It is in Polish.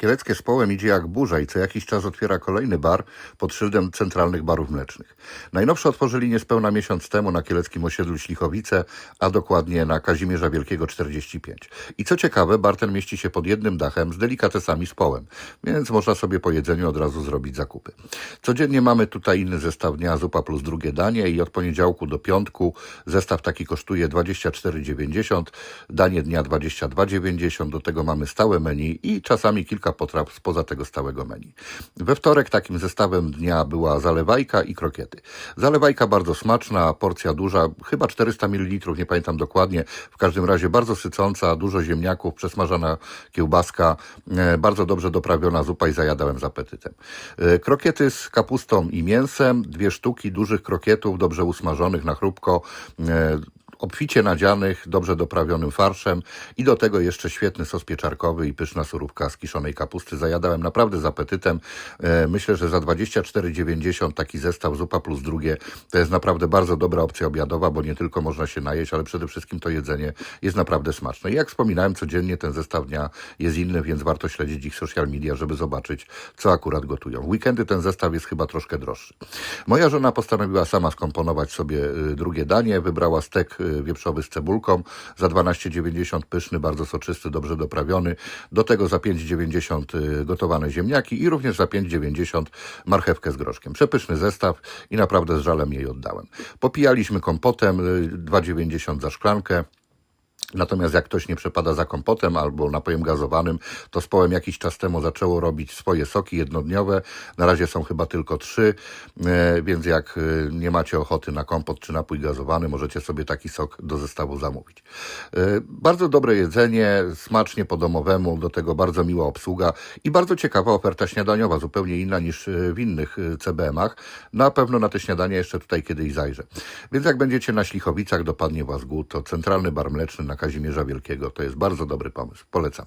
Kieleckie z połem idzie jak burza i co jakiś czas otwiera kolejny bar pod szyldem centralnych barów mlecznych. Najnowsze otworzyli niespełna miesiąc temu na kieleckim osiedlu Ślichowice, a dokładnie na Kazimierza Wielkiego 45. I co ciekawe, bar ten mieści się pod jednym dachem z delikatesami z połem, więc można sobie po jedzeniu od razu zrobić zakupy. Codziennie mamy tutaj inny zestaw dnia, zupa plus drugie danie i od poniedziałku do piątku zestaw taki kosztuje 24,90, danie dnia 22,90, do tego mamy stałe menu i czasami kilka potraw spoza tego stałego menu. We wtorek takim zestawem dnia była zalewajka i krokiety. Zalewajka bardzo smaczna, porcja duża, chyba 400 ml, nie pamiętam dokładnie, w każdym razie bardzo sycąca, dużo ziemniaków, przesmażana kiełbaska, e, bardzo dobrze doprawiona zupa i zajadałem z apetytem. E, Krokiety z kapustą i mięsem, dwie sztuki dużych krokietów, dobrze usmażonych na chrupko, e, obficie nadzianych, dobrze doprawionym farszem i do tego jeszcze świetny sos pieczarkowy i pyszna surówka z kiszonej kapusty. Zajadałem naprawdę z apetytem. E, Myślę, że za 24,90 taki zestaw zupa plus drugie to jest naprawdę bardzo dobra opcja obiadowa, bo nie tylko można się najeść, ale przede wszystkim to jedzenie jest naprawdę smaczne. I jak wspominałem, codziennie ten zestaw dnia jest inny, więc warto śledzić ich social media, żeby zobaczyć, co akurat gotują. W weekendy ten zestaw jest chyba troszkę droższy. Moja żona postanowiła sama skomponować sobie y, drugie danie. Wybrała stek y, wieprzowy z cebulką za 12,90 pyszny, bardzo soczysty, dobrze doprawiony. Do tego za 5,90 y, gotowane ziemniaki i również za 5,90 marchewkę z groszkiem. Przepyszny zestaw i naprawdę z żalem jej oddałem. Popijaliśmy kompotem, y, 2,90 za szklankę. Natomiast jak ktoś nie przepada za kompotem albo napojem gazowanym, to z połem jakiś czas temu zaczęło robić swoje soki jednodniowe. Na razie są chyba tylko trzy, e, więc jak e, nie macie ochoty na kompot czy napój gazowany, możecie sobie taki sok do zestawu zamówić. E, Bardzo dobre jedzenie, smacznie po domowemu, do tego bardzo miła obsługa i bardzo ciekawa oferta śniadaniowa, zupełnie inna niż w innych CBM-ach. Na pewno na te śniadania jeszcze tutaj kiedyś zajrzę. Więc jak będziecie na Ślichowicach, dopadnie Was głód, to Centralny Bar Mleczny na Kazimierza Wielkiego to jest bardzo dobry pomysł. Polecam.